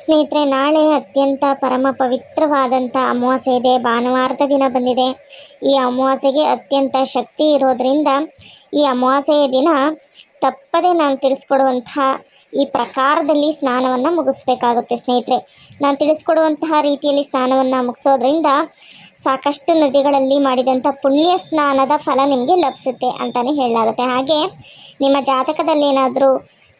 ಸ್ನೇಹಿತರೆ, ನಾಳೆ ಅತ್ಯಂತ ಪರಮ ಪವಿತ್ರವಾದಂಥ ಅಮಾವಾಸ್ಯೆ ಇದೆ. ಭಾನುವಾರದ ದಿನ ಬಂದಿದೆ. ಈ ಅಮಾವಾಸ್ಯೆಗೆ ಅತ್ಯಂತ ಶಕ್ತಿ ಇರೋದರಿಂದ ಈ ಅಮಾವಾಸ್ಯೆಯ ದಿನ ತಪ್ಪದೆ ನಾನು ತಿಳಿಸ್ಕೊಡುವಂತಹ ಈ ಪ್ರಕಾರದಲ್ಲಿ ಸ್ನಾನವನ್ನು ಮುಗಿಸ್ಬೇಕಾಗುತ್ತೆ ಸ್ನೇಹಿತರೆ. ನಾನು ತಿಳಿಸ್ಕೊಡುವಂತಹ ರೀತಿಯಲ್ಲಿ ಸ್ನಾನವನ್ನು ಮುಗಿಸೋದ್ರಿಂದ ಸಾಕಷ್ಟು ನದಿಗಳಲ್ಲಿ ಮಾಡಿದಂಥ ಪುಣ್ಯ ಸ್ನಾನದ ಫಲ ನಿಮಗೆ ಲಭಿಸುತ್ತೆ ಅಂತಲೇ ಹೇಳಲಾಗುತ್ತೆ. ಹಾಗೆ ನಿಮ್ಮ ಜಾತಕದಲ್ಲಿ ಏನಾದರೂ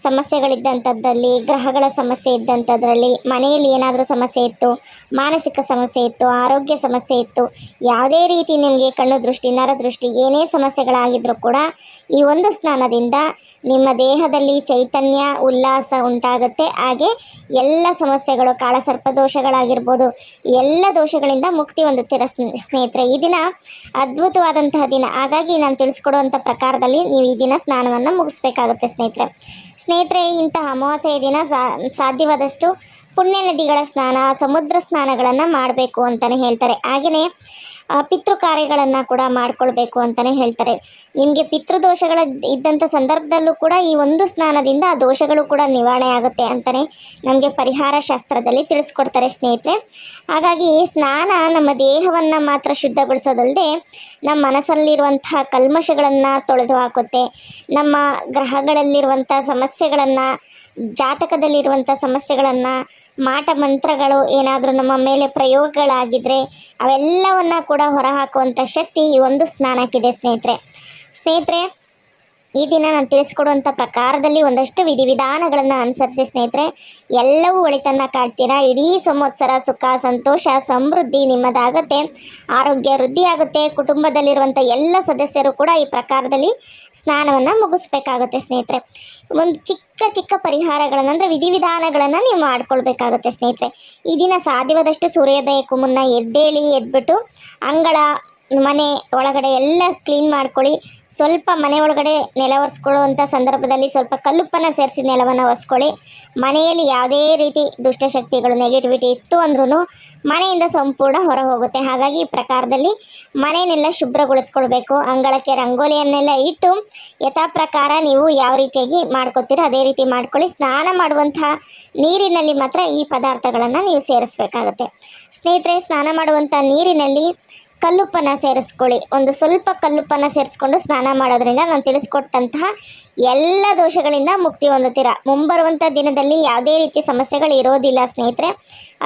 ಸಮಸ್ಯೆಗಳಿದ್ದಂಥದ್ರಲ್ಲಿ, ಗ್ರಹಗಳ ಸಮಸ್ಯೆ ಇದ್ದಂಥದ್ರಲ್ಲಿ, ಮನೆಯಲ್ಲಿ ಏನಾದರೂ ಸಮಸ್ಯೆ ಇತ್ತು, ಮಾನಸಿಕ ಸಮಸ್ಯೆ ಇತ್ತು, ಆರೋಗ್ಯ ಸಮಸ್ಯೆ ಇತ್ತು, ಯಾವುದೇ ರೀತಿ ನಿಮಗೆ ಕಣ್ಣು ದೃಷ್ಟಿ ನರದೃಷ್ಟಿ ಏನೇ ಸಮಸ್ಯೆಗಳಾಗಿದ್ರೂ ಕೂಡ ಈ ಒಂದು ಸ್ನಾನದಿಂದ ನಿಮ್ಮ ದೇಹದಲ್ಲಿ ಚೈತನ್ಯ, ಉಲ್ಲಾಸ ಉಂಟಾಗುತ್ತೆ. ಹಾಗೆ ಎಲ್ಲ ಸಮಸ್ಯೆಗಳು, ಕಾಳಸರ್ಪ ದೋಷಗಳಾಗಿರ್ಬೋದು, ಎಲ್ಲ ದೋಷಗಳಿಂದ ಮುಕ್ತಿ ಹೊಂದುತ್ತೀರ ಸ್ನೇ- ಸ್ನೇಹಿತರೆ. ಈ ದಿನ ಅದ್ಭುತವಾದಂತಹ ದಿನ. ಹಾಗಾಗಿ ನಾನು ತಿಳಿಸ್ಕೊಡುವಂಥ ಪ್ರಕಾರದಲ್ಲಿ ನೀವು ಈ ದಿನ ಸ್ನಾನವನ್ನು ಮುಗಿಸ್ಬೇಕಾಗುತ್ತೆ ಸ್ನೇಹಿತರೆ ಸ್ನೇಹಿತರೆ ಇಂತಹ ಅಮಾವಾಸ್ಯೆಯ ದಿನ ಸಾಧ್ಯವಾದಷ್ಟು ಪುಣ್ಯ ನದಿಗಳ ಸ್ನಾನ ಸಮುದ್ರ ಸ್ನಾನಗಳನ್ನು ಮಾಡಬೇಕು ಅಂತಲೇ ಹೇಳ್ತಾರೆ. ಹಾಗೆಯೇ ಪಿತೃ ಕಾರ್ಯಗಳನ್ನು ಕೂಡ ಮಾಡಿಕೊಳ್ಬೇಕು ಅಂತಲೇ ಹೇಳ್ತಾರೆ. ನಿಮಗೆ ಪಿತೃದೋಷಗಳ ಇದ್ದಂಥ ಸಂದರ್ಭದಲ್ಲೂ ಕೂಡ ಈ ಒಂದು ಸ್ನಾನದಿಂದ ಆ ದೋಷಗಳು ಕೂಡ ನಿವಾರಣೆ ಆಗುತ್ತೆ ಅಂತಲೇ ನಮಗೆ ಪರಿಹಾರ ಶಾಸ್ತ್ರದಲ್ಲಿ ತಿಳಿಸ್ಕೊಡ್ತಾರೆ ಸ್ನೇಹಿತರೆ. ಹಾಗಾಗಿ ಸ್ನಾನ ನಮ್ಮ ದೇಹವನ್ನು ಮಾತ್ರ ಶುದ್ಧಗೊಳಿಸೋದಲ್ಲದೆ ನಮ್ಮ ಮನಸ್ಸಲ್ಲಿರುವಂತಹ ಕಲ್ಮಶಗಳನ್ನು ತೊಳೆದು ಹಾಕುತ್ತೆ. ನಮ್ಮ ಗ್ರಹಗಳಲ್ಲಿರುವಂಥ ಸಮಸ್ಯೆಗಳನ್ನು ಜಾತಕದಲ್ಲಿರುವಂಥ ಸಮಸ್ಯೆಗಳನ್ನು, ಮಾಟ ಮಂತ್ರಗಳು ಏನಾದರೂ ನಮ್ಮ ಮೇಲೆ ಪ್ರಯೋಗಗಳಾಗಿದ್ದರೆ ಅವೆಲ್ಲವನ್ನ ಕೂಡ ಹೊರಹಾಕುವಂಥ ಶಕ್ತಿ ಈ ಒಂದು ಸ್ನಾನಕ್ಕಿದೆ ಸ್ನೇಹಿತರೆ. ಸ್ನೇಹಿತರೆ ಈ ದಿನ ನಾನು ತಿಳಿಸ್ಕೊಡುವಂಥ ಪ್ರಕಾರದಲ್ಲಿ ಒಂದಷ್ಟು ವಿಧಿವಿಧಾನಗಳನ್ನು ಅನುಸರಿಸಿ ಸ್ನೇಹಿತರೆ, ಎಲ್ಲವೂ ಒಳಿತನ್ನು ಕಾಡ್ತೀರಾ ಇಡೀ ಸಂವತ್ಸರ ಸುಖ, ಸಂತೋಷ, ಸಮೃದ್ಧಿ ನಿಮ್ಮದಾಗತ್ತೆ, ಆರೋಗ್ಯ ವೃದ್ಧಿಯಾಗುತ್ತೆ ಕುಟುಂಬದಲ್ಲಿರುವಂಥ ಎಲ್ಲ ಸದಸ್ಯರು ಕೂಡ ಈ ಪ್ರಕಾರದಲ್ಲಿ ಸ್ನಾನವನ್ನು ಮುಗಿಸ್ಬೇಕಾಗುತ್ತೆ ಸ್ನೇಹಿತರೆ. ಒಂದು ಚಿಕ್ಕ ಚಿಕ್ಕ ಪರಿಹಾರಗಳನ್ನು ಅಂದರೆ ವಿಧಿವಿಧಾನಗಳನ್ನು ನೀವು ಮಾಡ್ಕೊಳ್ಬೇಕಾಗುತ್ತೆ ಸ್ನೇಹಿತರೆ. ಈ ದಿನ ಸಾಧ್ಯವಾದಷ್ಟು ಸೂರ್ಯೋದಯಕ್ಕೂ ಮುನ್ನ ಎದ್ದೇಳಿ ಎದ್ಬಿಟ್ಟು ಅಂಗಳ, ಮನೆ ಒಳಗಡೆ ಎಲ್ಲ ಕ್ಲೀನ್ ಮಾಡ್ಕೊಳ್ಳಿ. ಸ್ವಲ್ಪ ಮನೆ ಒಳಗಡೆ ನೆಲ ಒರೆಸ್ಕೊಳ್ಳುವಂಥ ಸಂದರ್ಭದಲ್ಲಿ ಸ್ವಲ್ಪ ಕಲ್ಲುಪ್ಪನ್ನು ಸೇರಿಸಿ ನೆಲವನ್ನು ಒರೆಸ್ಕೊಳ್ಳಿ. ಮನೆಯಲ್ಲಿ ಯಾವುದೇ ರೀತಿ ದುಷ್ಟಶಕ್ತಿಗಳು ನೆಗೆಟಿವಿಟಿ ಇತ್ತು ಅಂದ್ರೂ ಮನೆಯಿಂದ ಸಂಪೂರ್ಣ ಹೊರ ಹೋಗುತ್ತೆ ಹಾಗಾಗಿ ಈ ಪ್ರಕಾರದಲ್ಲಿ ಮನೆಯನ್ನೆಲ್ಲ ಶುಭ್ರಗೊಳಿಸ್ಕೊಳ್ಬೇಕು. ಅಂಗಳಕ್ಕೆ ರಂಗೋಲಿಯನ್ನೆಲ್ಲ ಇಟ್ಟು ಯಥಾ ಪ್ರಕಾರ ನೀವು ಯಾವ ರೀತಿಯಾಗಿ ಮಾಡ್ಕೊತೀರೋ ಅದೇ ರೀತಿ ಮಾಡ್ಕೊಳ್ಳಿ. ಸ್ನಾನ ಮಾಡುವಂತಹ ನೀರಿನಲ್ಲಿ ಮಾತ್ರ ಈ ಪದಾರ್ಥಗಳನ್ನು ನೀವು ಸೇರಿಸ್ಬೇಕಾಗತ್ತೆ. ಸ್ನೇಹಿತರೆ, ಸ್ನಾನ ಮಾಡುವಂಥ ನೀರಿನಲ್ಲಿ ಕಲ್ಲುಪ್ಪನ್ನು ಸೇರಿಸ್ಕೊಳ್ಳಿ. ಒಂದು ಸ್ವಲ್ಪ ಕಲ್ಲುಪ್ಪನ್ನು ಸೇರಿಸ್ಕೊಂಡು ಸ್ನಾನ ಮಾಡೋದ್ರಿಂದ ನಾನು ತಿಳಿಸ್ಕೊಟ್ಟಂತಹ ಎಲ್ಲ ದೋಷಗಳಿಂದ ಮುಕ್ತಿ ಹೊಂದುತ್ತೀರಾ. ಮುಂಬರುವಂಥ ದಿನದಲ್ಲಿ ಯಾವುದೇ ರೀತಿ ಸಮಸ್ಯೆಗಳು ಇರೋದಿಲ್ಲ ಸ್ನೇಹಿತರೆ.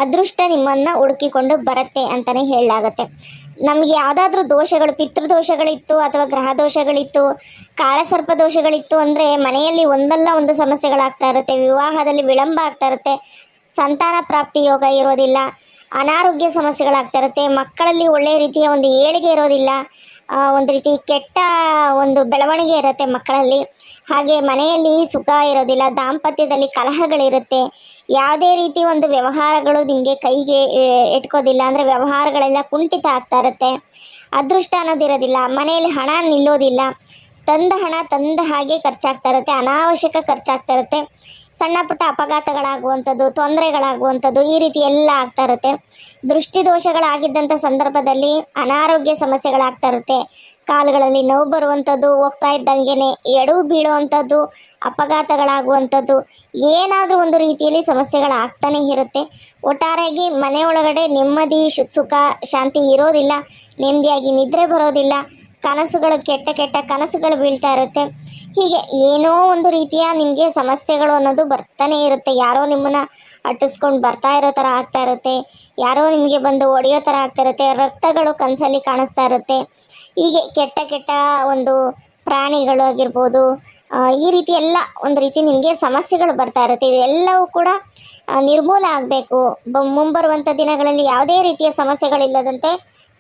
ಅದೃಷ್ಟ ನಿಮ್ಮನ್ನು ಹುಡುಕಿಕೊಂಡು ಬರುತ್ತೆ ಅಂತಲೇ ಹೇಳಲಾಗುತ್ತೆ. ನಮಗೆ ಯಾವುದಾದ್ರೂ ದೋಷಗಳು, ಪಿತೃದೋಷಗಳಿತ್ತು ಅಥವಾ ಗ್ರಹ ದೋಷಗಳಿತ್ತು ಕಾಳಸರ್ಪ ದೋಷಗಳಿತ್ತು ಅಂದರೆ ಮನೆಯಲ್ಲಿ ಒಂದಲ್ಲ ಒಂದು ಸಮಸ್ಯೆಗಳಾಗ್ತಾ ಇರುತ್ತೆ, ವಿವಾಹದಲ್ಲಿ ವಿಳಂಬ ಆಗ್ತಾ ಇರುತ್ತೆ, ಸಂತಾನ ಪ್ರಾಪ್ತಿ ಯೋಗ ಇರೋದಿಲ್ಲ ಅನಾರೋಗ್ಯ ಸಮಸ್ಯೆಗಳಾಗ್ತಾ ಇರುತ್ತೆ ಮಕ್ಕಳಲ್ಲಿ ಒಳ್ಳೆಯ ರೀತಿಯ ಒಂದು ಏಳಿಗೆ ಇರೋದಿಲ್ಲ. ಒಂದು ರೀತಿ ಕೆಟ್ಟ ಒಂದು ಬೆಳವಣಿಗೆ ಇರುತ್ತೆ ಮಕ್ಕಳಲ್ಲಿ. ಹಾಗೆ ಮನೆಯಲ್ಲಿ ಸುಖ ಇರೋದಿಲ್ಲ, ದಾಂಪತ್ಯದಲ್ಲಿ ಕಲಹಗಳಿರುತ್ತೆ. ಯಾವುದೇ ರೀತಿ ಒಂದು ವ್ಯವಹಾರಗಳು ನಿಮಗೆ ಕೈಗೆ ಇಟ್ಕೋದಿಲ್ಲ ಅಂದರೆ ವ್ಯವಹಾರಗಳೆಲ್ಲ ಕುಂಠಿತ ಆಗ್ತಾ ಇರುತ್ತೆ. ಅದೃಷ್ಟ ಅನ್ನೋದಿರೋದಿಲ್ಲ ಮನೆಯಲ್ಲಿ ಹಣ ನಿಲ್ಲೋದಿಲ್ಲ. ತಂದ ಹಣ ತಂದ ಹಾಗೆ ಖರ್ಚಾಗ್ತಾ ಇರುತ್ತೆ. ಅನಾವಶ್ಯಕ ಖರ್ಚಾಗ್ತಾ ಇರುತ್ತೆ. ಸಣ್ಣ ಪುಟ್ಟ ಅಪಘಾತಗಳಾಗುವಂಥದ್ದು, ತೊಂದರೆಗಳಾಗುವಂಥದ್ದು ಈ ರೀತಿ ಎಲ್ಲ ಆಗ್ತಾ ಇರುತ್ತೆ. ದೃಷ್ಟಿ ದೋಷಗಳಾಗಿದ್ದಂಥ ಸಂದರ್ಭದಲ್ಲಿ ಅನಾರೋಗ್ಯ ಸಮಸ್ಯೆಗಳಾಗ್ತಾ ಇರುತ್ತೆ. ಕಾಲುಗಳಲ್ಲಿ ನೋವು ಬರುವಂಥದ್ದು, ಹೋಗ್ತಾ ಇದ್ದಂಗೆನೆ ಎಡವು ಬೀಳುವಂಥದ್ದು, ಅಪಘಾತಗಳಾಗುವಂಥದ್ದು, ಏನಾದರೂ ಒಂದು ರೀತಿಯಲ್ಲಿ ಸಮಸ್ಯೆಗಳಾಗ್ತಾನೆ ಇರುತ್ತೆ. ಒಟ್ಟಾರೆಯಾಗಿ ಒಳಗಡೆ ನೆಮ್ಮದಿ ಸುಖ, ಶಾಂತಿ ಇರೋದಿಲ್ಲ. ನೆಮ್ಮದಿಯಾಗಿ ನಿದ್ರೆ ಬರೋದಿಲ್ಲ. ಕನಸುಗಳು ಕೆಟ್ಟ ಕೆಟ್ಟ ಕನಸುಗಳು ಬೀಳ್ತಾ ಇರುತ್ತೆ. ಹೀಗೆ ಏನೋ ಒಂದು ರೀತಿಯ ನಿಮಗೆ ಸಮಸ್ಯೆಗಳು ಅನ್ನೋದು ಬರ್ತಾನೆ ಇರುತ್ತೆ. ಯಾರೋ ನಿಮ್ಮನ್ನ ಅಟ್ಟಿಸ್ಕೊಂಡು ಬರ್ತಾ ಇರೋ ಥರ ಆಗ್ತಾ ಇರುತ್ತೆ. ಯಾರೋ ನಿಮಗೆ ಬಂದು ಒಡೆಯೋ ಥರ ಆಗ್ತಾ ಇರುತ್ತೆ. ರಕ್ತಗಳು ಕನಸಲ್ಲಿ ಕಾಣಿಸ್ತಾ ಇರುತ್ತೆ. ಹೀಗೆ ಕೆಟ್ಟ ಕೆಟ್ಟ ಒಂದು ಪ್ರಾಣಿಗಳು ಆಗಿರ್ಬೋದು ಈ ರೀತಿ ಎಲ್ಲ ಒಂದು ರೀತಿ ನಿಮಗೆ ಸಮಸ್ಯೆಗಳು ಬರ್ತಾ ಇರುತ್ತೆ. ಇದೆಲ್ಲವೂ ಕೂಡ ನಿರ್ಮೂಲ ಆಗಬೇಕು. ಬ ಮುಂಬರುವಂಥ ದಿನಗಳಲ್ಲಿ ಯಾವುದೇ ರೀತಿಯ ಸಮಸ್ಯೆಗಳಿಲ್ಲದಂತೆ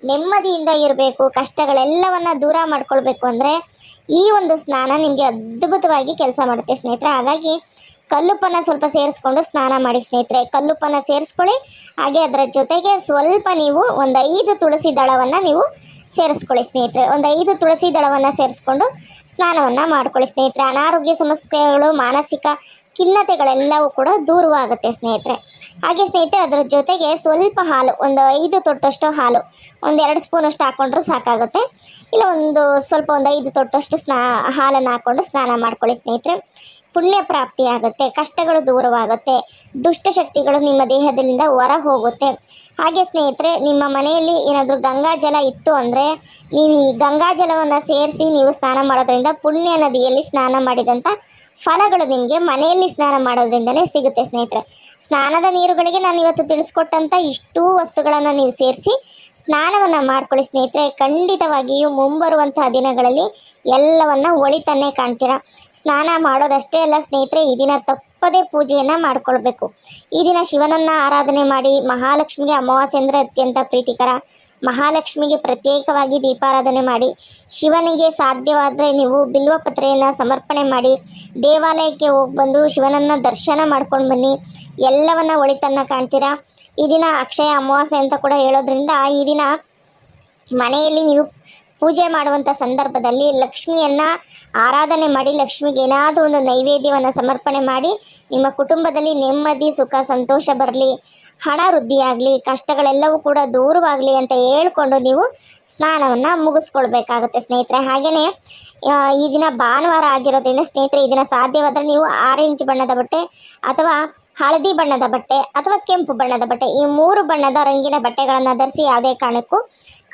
ನೆಮ್ಮದಿಯಿಂದ ಇರಬೇಕು. ಕಷ್ಟಗಳೆಲ್ಲವನ್ನು ದೂರ ಮಾಡ್ಕೊಳ್ಬೇಕು ಅಂದರೆ ಈ ಒಂದು ಸ್ನಾನ ನಿಮಗೆ ಅದ್ಭುತವಾಗಿ ಕೆಲಸ ಮಾಡುತ್ತೆ ಸ್ನೇಹಿತರೆ. ಹಾಗಾಗಿ ಕಲ್ಲುಪ್ಪನ್ನು ಸ್ವಲ್ಪ ಸೇರಿಸ್ಕೊಂಡು ಸ್ನಾನ ಮಾಡಿ ಸ್ನೇಹಿತರೆ. ಕಲ್ಲುಪ್ಪನ್ನು ಸೇರಿಸ್ಕೊಳ್ಳಿ. ಹಾಗೆ ಅದರ ಜೊತೆಗೆ ಸ್ವಲ್ಪ ನೀವು ಒಂದು ಐದು ತುಳಸಿ ದಳವನ್ನು ನೀವು ಸೇರಿಸ್ಕೊಳ್ಳಿ ಸ್ನೇಹಿತರೆ. ಒಂದು ಐದು ತುಳಸಿ ದಳವನ್ನು ಸೇರಿಸ್ಕೊಂಡು ಸ್ನಾನವನ್ನು ಮಾಡ್ಕೊಳ್ಳಿ ಸ್ನೇಹಿತರೆ. ಅನಾರೋಗ್ಯ ಸಮಸ್ಯೆಗಳು, ಮಾನಸಿಕ ಖಿನ್ನತೆಗಳೆಲ್ಲವೂ ಕೂಡ ದೂರವಾಗುತ್ತೆ ಸ್ನೇಹಿತರೆ. ಹಾಗೆ ಸ್ನೇಹಿತರೆ, ಅದರ ಜೊತೆಗೆ ಸ್ವಲ್ಪ ಹಾಲು, ಒಂದು ಐದು ತೊಟ್ಟಷ್ಟು ಹಾಲು, ಒಂದು ಎರಡು ಸ್ಪೂನಷ್ಟು ಹಾಕ್ಕೊಂಡ್ರೂ ಸಾಕಾಗುತ್ತೆ. ಇಲ್ಲ, ಒಂದು ಸ್ವಲ್ಪ ಒಂದು ಐದು ತೊಟ್ಟಷ್ಟು ಸ್ನಾ, ಹಾಲನ್ನು ಹಾಕ್ಕೊಂಡು ಸ್ನಾನ ಮಾಡ್ಕೊಳ್ಳಿ ಸ್ನೇಹಿತರೆ. ಪುಣ್ಯ ಪ್ರಾಪ್ತಿ ಆಗುತ್ತೆ, ಕಷ್ಟಗಳು ದೂರವಾಗುತ್ತೆ ದುಷ್ಟಶಕ್ತಿಗಳು ನಿಮ್ಮ ದೇಹದಿಂದ ಹೊರ ಹೋಗುತ್ತೆ. ಹಾಗೆ ಸ್ನೇಹಿತರೆ, ನಿಮ್ಮ ಮನೆಯಲ್ಲಿ ಏನಾದರೂ ಗಂಗಾಜಲ ಇತ್ತು ಅಂದರೆ ನೀವು ಈ ಗಂಗಾಜಲವನ್ನು ಸೇರಿಸಿ ನೀವು ಸ್ನಾನ ಮಾಡೋದ್ರಿಂದ ಪುಣ್ಯ ನದಿಯಲ್ಲಿ ಸ್ನಾನ ಮಾಡಿದಂಥ ಫಲಗಳು ನಿಮಗೆ ಮನೆಯಲ್ಲಿ ಸ್ನಾನ ಮಾಡೋದ್ರಿಂದನೇ ಸಿಗುತ್ತೆ ಸ್ನೇಹಿತರೆ. ಸ್ನಾನದ ನೀರುಗಳಿಗೆ ನಾನು ಇವತ್ತು ತಿಳಿಸ್ಕೊಟ್ಟಂಥ ಇಷ್ಟೂ ವಸ್ತುಗಳನ್ನು ನೀವು ಸೇರಿಸಿ ಸ್ನಾನವನ್ನು ಮಾಡ್ಕೊಳ್ಳಿ ಸ್ನೇಹಿತರೆ. ಖಂಡಿತವಾಗಿಯೂ ಮುಂಬರುವಂತಹ ದಿನಗಳಲ್ಲಿ ಎಲ್ಲವನ್ನ ಒಳಿತನ್ನೇ ಕಾಣ್ತೀರಾ. ಸ್ನಾನ ಮಾಡೋದಷ್ಟೇ ಅಲ್ಲ ಸ್ನೇಹಿತರೆ, ಈ ದಿನ ತಪ್ಪದೇ ಪೂಜೆಯನ್ನು ಮಾಡ್ಕೊಳ್ಬೇಕು. ಈ ದಿನ ಶಿವನನ್ನು ಆರಾಧನೆ ಮಾಡಿ ಮಹಾಲಕ್ಷ್ಮಿಗೆ ಅಮಾವಾಸ್ಯೆ ಅಂದರೆ ಅತ್ಯಂತ ಪ್ರೀತಿಕರ. ಮಹಾಲಕ್ಷ್ಮಿಗೆ ಪ್ರತ್ಯೇಕವಾಗಿ ದೀಪಾರಾಧನೆ ಮಾಡಿ, ಶಿವನಿಗೆ ಸಾಧ್ಯವಾದರೆ ನೀವು ಬಿಲ್ವಪತ್ರೆಯನ್ನು ಸಮರ್ಪಣೆ ಮಾಡಿ, ದೇವಾಲಯಕ್ಕೆ ಹೋಗಿ ಬಂದು ಶಿವನನ್ನು ದರ್ಶನ ಮಾಡ್ಕೊಂಡು ಬನ್ನಿ. ಎಲ್ಲವನ್ನ ಒಳಿತನ್ನ ಕಾಣ್ತೀರಾ? ಈ ದಿನ ಅಕ್ಷಯ ಅಮಾವಾಸ್ಯೆ ಅಂತ ಕೂಡ ಹೇಳೋದ್ರಿಂದ ಈ ದಿನ ಮನೆಯಲ್ಲಿ ನೀವು ಪೂಜೆ ಮಾಡುವಂಥ ಸಂದರ್ಭದಲ್ಲಿ ಲಕ್ಷ್ಮಿಯನ್ನು ಆರಾಧನೆ ಮಾಡಿ, ಲಕ್ಷ್ಮಿಗೆ ಏನಾದರೂ ಒಂದು ನೈವೇದ್ಯವನ್ನು ಸಮರ್ಪಣೆ ಮಾಡಿ, ನಿಮ್ಮ ಕುಟುಂಬದಲ್ಲಿ ನೆಮ್ಮದಿ, ಸುಖ, ಸಂತೋಷ ಬರಲಿ. ಹಣ ವೃದ್ಧಿಯಾಗಲಿ, ಕಷ್ಟಗಳೆಲ್ಲವೂ ಕೂಡ ದೂರವಾಗಲಿ ಅಂತ ಹೇಳ್ಕೊಂಡು ನೀವು ಸ್ನಾನವನ್ನು ಮುಗಿಸ್ಕೊಳ್ಬೇಕಾಗುತ್ತೆ ಸ್ನೇಹಿತರೆ. ಹಾಗೆಯೇ ಈ ದಿನ ಭಾನುವಾರ ಆಗಿರೋದ್ರಿಂದ ಸ್ನೇಹಿತರೆ, ಈ ದಿನ ಸಾಧ್ಯವಾದರೆ ನೀವು ಆರೆಂಜ್ ಬಣ್ಣದ ಬಟ್ಟೆ ಅಥವಾ ಹಳದಿ ಬಣ್ಣದ ಬಟ್ಟೆ ಅಥವಾ ಕೆಂಪು ಬಣ್ಣದ ಬಟ್ಟೆ. ಈ ಮೂರು ಬಣ್ಣದ ರಂಗಿನ ಬಟ್ಟೆಗಳನ್ನು ಧರಿಸಿ ಯಾವುದೇ ಕಾರಣಕ್ಕೂ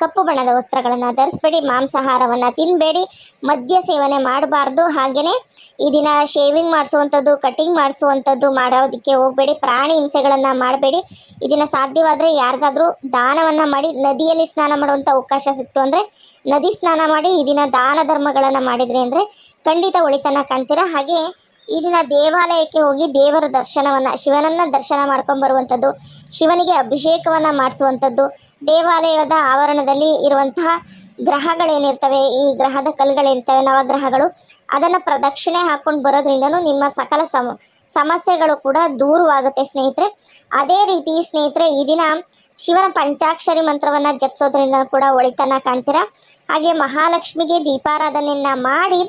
ಕಪ್ಪು ಬಣ್ಣದ ವಸ್ತ್ರಗಳನ್ನು ಧರಿಸಬೇಡಿ, ಮಾಂಸಾಹಾರವನ್ನು ತಿನ್ನಬೇಡಿ ಮದ್ಯ ಸೇವನೆ ಮಾಡಬಾರ್ದು. ಹಾಗೆಯೇ ಈ ದಿನ ಶೇವಿಂಗ್ ಮಾಡಿಸುವಂಥದ್ದು, ಕಟಿಂಗ್ ಮಾಡಿಸುವಂಥದ್ದು ಮಾಡೋದಕ್ಕೆ ಹೋಗಬೇಡಿ, ಪ್ರಾಣಿ ಹಿಂಸೆಗಳನ್ನು ಮಾಡಬೇಡಿ. ಈ ದಿನ ಸಾಧ್ಯವಾದರೆ ಯಾರಿಗಾದರೂ ದಾನವನ್ನು ಮಾಡಿ, ನದಿಯಲ್ಲಿ ಸ್ನಾನ ಮಾಡುವಂಥ ಅವಕಾಶ ಸಿಕ್ತು ಅಂದರೆ ನದಿ ಸ್ನಾನ ಮಾಡಿ, ಈ ದಿನ ದಾನ ಧರ್ಮಗಳನ್ನು ಮಾಡಿದರೆ ಅಂದರೆ ಖಂಡಿತ ಒಳಿತನ ಕಾಣ್ತೀರಾ. ಹಾಗೆ ಈ ದಿನ ದೇವಾಲಯಕ್ಕೆ ಹೋಗಿ ದೇವರ ದರ್ಶನವನ್ನು, ಶಿವನನ್ನ ದರ್ಶನ ಮಾಡ್ಕೊಂಡು ಬರುವಂಥದ್ದು, ಶಿವನಿಗೆ ಅಭಿಷೇಕವನ್ನು ಮಾಡಿಸುವಂಥದ್ದು, ದೇವಾಲಯದ ಆವರಣದಲ್ಲಿ ಇರುವಂತಹ ಗ್ರಹಗಳೇನಿರ್ತವೆ, ಈ ಗ್ರಹದ ಕಲ್ಲುಗಳೇನಿರ್ತವೆ, ನವಗ್ರಹಗಳು, ಅದನ್ನು ಪ್ರದಕ್ಷಿಣೆ ಹಾಕ್ಕೊಂಡು ಬರೋದ್ರಿಂದನೂ ನಿಮ್ಮ ಸಕಲ ಸಮ, ಸಮಸ್ಯೆಗಳು ಕೂಡ ದೂರವಾಗುತ್ತೆ ಸ್ನೇಹಿತರೆ. ಅದೇ ರೀತಿ ಸ್ನೇಹಿತರೆ, ಈ ದಿನ ಶಿವನ ಪಂಚಾಕ್ಷರಿ ಮಂತ್ರವನ್ನು ಜಪಿಸೋದ್ರಿಂದ ಕೂಡ ಒಳಿತನ ಕಾಣ್ತೀರಾ. ಹಾಗೆ ಮಹಾಲಕ್ಷ್ಮಿಗೆ ದೀಪಾರಾಧನೆಯನ್ನು ಮಾಡಿ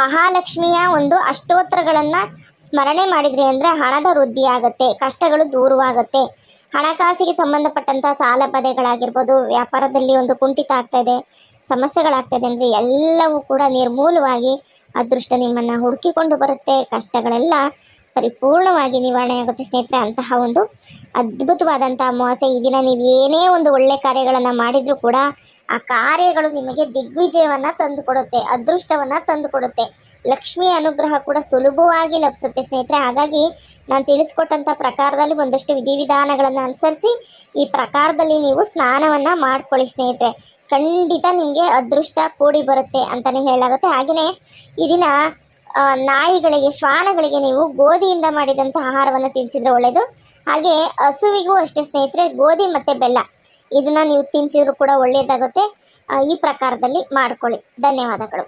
ಮಹಾಲಕ್ಷ್ಮಿಯ ಒಂದು ಅಷ್ಟೋತ್ತರಗಳನ್ನು ಸ್ಮರಣೆ ಮಾಡಿದ್ರಿ ಅಂದರೆ ಹಣದ ವೃದ್ಧಿಯಾಗುತ್ತೆ, ಕಷ್ಟಗಳು ದೂರವಾಗುತ್ತೆ. ಹಣಕಾಸಿಗೆ ಸಂಬಂಧಪಟ್ಟಂಥ ಸಾಲ ಬದೆಗಳಾಗಿರ್ಬೋದು ವ್ಯಾಪಾರದಲ್ಲಿ ಒಂದು ಕುಂಠಿತ ಆಗ್ತಾ ಇದೆ, ಸಮಸ್ಯೆಗಳಾಗ್ತಾ ಅಂದರೆ ಎಲ್ಲವೂ ಕೂಡ ನಿರ್ಮೂಲವಾಗಿ ಅದೃಷ್ಟ ನಿಮ್ಮನ್ನು ಹುಡುಕಿಕೊಂಡು ಬರುತ್ತೆ. ಕಷ್ಟಗಳೆಲ್ಲ ಪರಿಪೂರ್ಣವಾಗಿ ನಿವಾರಣೆ ಆಗುತ್ತೆ ಸ್ನೇಹಿತರೆ. ಅಂತಹ ಒಂದು ಅದ್ಭುತವಾದಂಥ ಅಮಾವಾಸ್ಯೆ ಈ ದಿನ ನೀವು ಏನೇ ಒಂದು ಒಳ್ಳೆ ಕಾರ್ಯಗಳನ್ನು ಮಾಡಿದರೂ ಕೂಡ ಆ ಕಾರ್ಯಗಳು ನಿಮಗೆ ದಿಗ್ವಿಜಯವನ್ನು ತಂದುಕೊಡುತ್ತೆ, ಅದೃಷ್ಟವನ್ನು ತಂದುಕೊಡುತ್ತೆ. ಲಕ್ಷ್ಮಿ ಅನುಗ್ರಹ ಕೂಡ ಸುಲಭವಾಗಿ ಲಭಿಸುತ್ತೆ ಸ್ನೇಹಿತರೆ. ಹಾಗಾಗಿ ನಾನು ತಿಳಿಸ್ಕೊಟ್ಟಂಥ ಪ್ರಕಾರದಲ್ಲಿ ಒಂದಷ್ಟು ವಿಧಿವಿಧಾನಗಳನ್ನು ಅನುಸರಿಸಿ ಈ ಪ್ರಕಾರದಲ್ಲಿ ನೀವು ಸ್ನಾನವನ್ನು ಮಾಡ್ಕೊಳ್ಳಿ ಸ್ನೇಹಿತರೆ. ಖಂಡಿತ ನಿಮಗೆ ಅದೃಷ್ಟ ಕೂಡಿ ಬರುತ್ತೆ ಅಂತಲೇ ಹೇಳಲಾಗುತ್ತೆ. ಹಾಗೆಯೇ ದಿನ ನಾಯಿಗಳಿಗೆ, ಶ್ವಾನಗಳಿಗೆ ನೀವು ಗೋಧಿಯಿಂದ ಮಾಡಿದಂಥ ಆಹಾರವನ್ನು ತಿನ್ನಿಸಿದ್ರೆ ಒಳ್ಳೆಯದು ಹಾಗೆ ಹಸುವಿಗೂ ಅಷ್ಟೇ ಸ್ನೇಹಿತರೆ, ಗೋಧಿ ಮತ್ತು ಬೆಲ್ಲ. ಇದನ್ನು ನೀವು ತಿನ್ಸಿದ್ರು ಕೂಡ ಒಳ್ಳೆಯದಾಗುತ್ತೆ ಈ ಪ್ರಕಾರದಲ್ಲಿ ಮಾಡ್ಕೊಳ್ಳಿ. ಧನ್ಯವಾದಗಳು.